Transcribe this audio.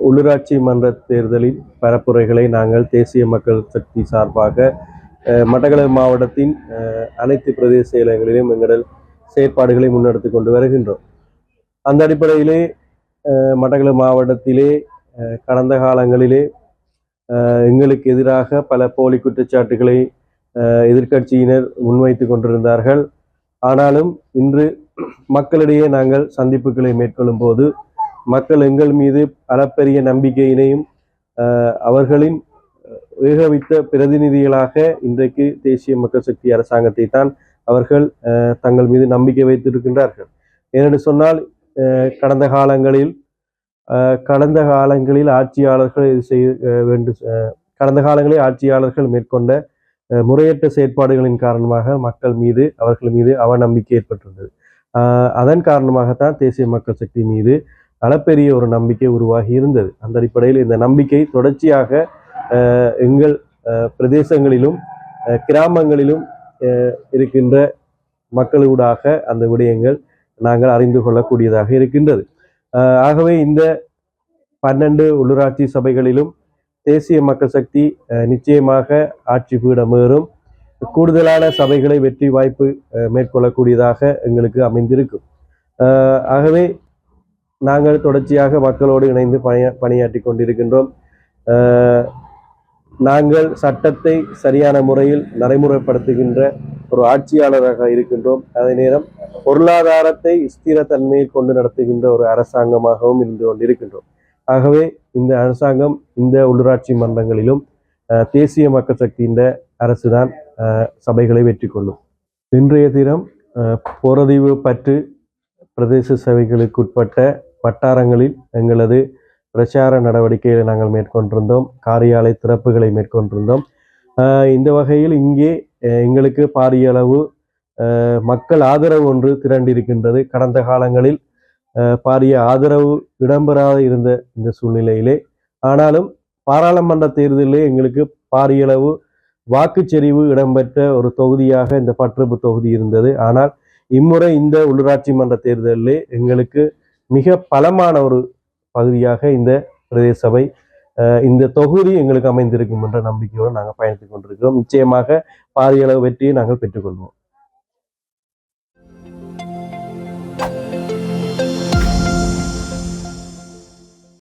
உள்ளூராட்சி மன்ற தேர்தலின் பரப்புரைகளை நாங்கள் தேசிய மக்கள் சக்தி சார்பாக அஹ், மட்டக்களப்பு மாவட்டத்தின் அனைத்து பிரதேச செயலகங்களிலும் எங்கள் செயற்பாடுகளை முன்னெடுத்து கொண்டு வருகின்றோம். அந்த அடிப்படையிலே அஹ், மட்டக்களப்பு மாவட்டத்திலே கடந்த காலங்களிலே எங்களுக்கு எதிராக பல போலி குற்றச்சாட்டுகளை எதிர்கட்சியினர் எதிர்க்கட்சியினர் முன்வைத்து கொண்டிருந்தார்கள். ஆனாலும் இன்று மக்களிடையே நாங்கள் சந்திப்புகளை மேற்கொள்ளும் போது மக்கள் எங்கள் மீது அளப்பரிய நம்பிக்கையினையும் அவர்களின் ஏகவித்த பிரதிநிதிகளாக இன்றைக்கு தேசிய மக்கள் சக்தி அரசாங்கத்தை தான் அவர்கள் அஹ், தங்கள் மீது நம்பிக்கை வைத்திருக்கின்றார்கள். ஏனென்று சொன்னால் கடந்த காலங்களில் அஹ், கடந்த காலங்களில் ஆட்சியாளர்கள் இது செய்ய வேண்டும் அஹ், கடந்த காலங்களில் ஆட்சியாளர்கள் மேற்கொண்ட முறையற்ற செயற்பாடுகளின் காரணமாக மக்கள் மீது அவர்கள் மீது அவநம்பிக்கை ஏற்பட்டிருந்தது. அதன் காரணமாகத்தான் தேசிய மக்கள் சக்தி மீது அளப்பெரிய ஒரு நம்பிக்கை உருவாகி இருந்தது. அந்த அடிப்படையில் இந்த நம்பிக்கை தொடர்ச்சியாக எங்கள் பிரதேசங்களிலும் கிராமங்களிலும் இருக்கின்ற மக்களூடாக அந்த விடயங்கள் நாங்கள் அறிந்து கொள்ளக்கூடியதாக இருக்கின்றது. ஆகவே இந்த பன்னெண்டு உள்ளூராட்சி சபைகளிலும் தேசிய மக்கள் சக்தி நிச்சயமாக ஆட்சி பீடமேறும் கூடுதலான சபைகளை வெற்றி வாய்ப்பு மேற்கொள்ளக்கூடியதாக எங்களுக்கு அமைந்திருக்கும். ஆகவே நாங்கள் தொடர்ச்சியாக மக்களோடு இணைந்து பணியா பணியாற்றி கொண்டிருக்கின்றோம். நாங்கள் சட்டத்தை சரியான முறையில் நடைமுறைப்படுத்துகின்ற ஒரு ஆட்சியாளராக இருக்கின்றோம். அதே நேரம் பொருளாதாரத்தை ஸ்திரத்தன்மையை கொண்டு நடத்துகின்ற ஒரு அரசாங்கமாகவும் இருந்து கொண்டிருக்கின்றோம். ஆகவே இந்த அரசாங்கம் இந்த உள்ளூராட்சி மன்றங்களிலும் தேசிய மக்கள் சக்தியின் அரசுதான் அஹ், சபைகளை வெற்றி கொள்ளும். இன்றைய தினம் அஹ், போரதீவு பற்று பிரதேச சபைகளுக்குட்பட்ட வட்டாரங்களில் எங்களது பிரச்சார நடவடிக்கைகளை நாங்கள் மேற்கொண்டிருந்தோம் காரியாலய திறப்புகளை மேற்கொண்டிருந்தோம். இந்த வகையில் இங்கே எங்களுக்கு பாரிய அளவு மக்கள் ஆதரவு ஒன்று திரண்டிருக்கின்றது. கடந்த காலங்களில் பாரிய ஆதரவு இடம்பெறாத இருந்த இந்த சூழ்நிலையிலே. ஆனாலும் பாராளுமன்ற தேர்தலிலே எங்களுக்கு பாரியளவு வாக்குச்செறிவு இடம்பெற்ற ஒரு தொகுதியாக இந்த பற்றுப்பு தொகுதி இருந்தது. ஆனால் இம்முறை இந்த உள்ளூராட்சி மன்ற தேர்தலிலே எங்களுக்கு மிக பலமான ஒரு பகுதியாக இந்த பிரதேச சபை இந்த தொகுதி எங்களுக்கு அமைந்திருக்கும் என்ற நம்பிக்கையோடு நாங்கள் பயணித்துக் கொண்டிருக்கிறோம். நிச்சயமாக பாரியளவு வெற்றியை நாங்கள் பெற்றுக்கொள்வோம்.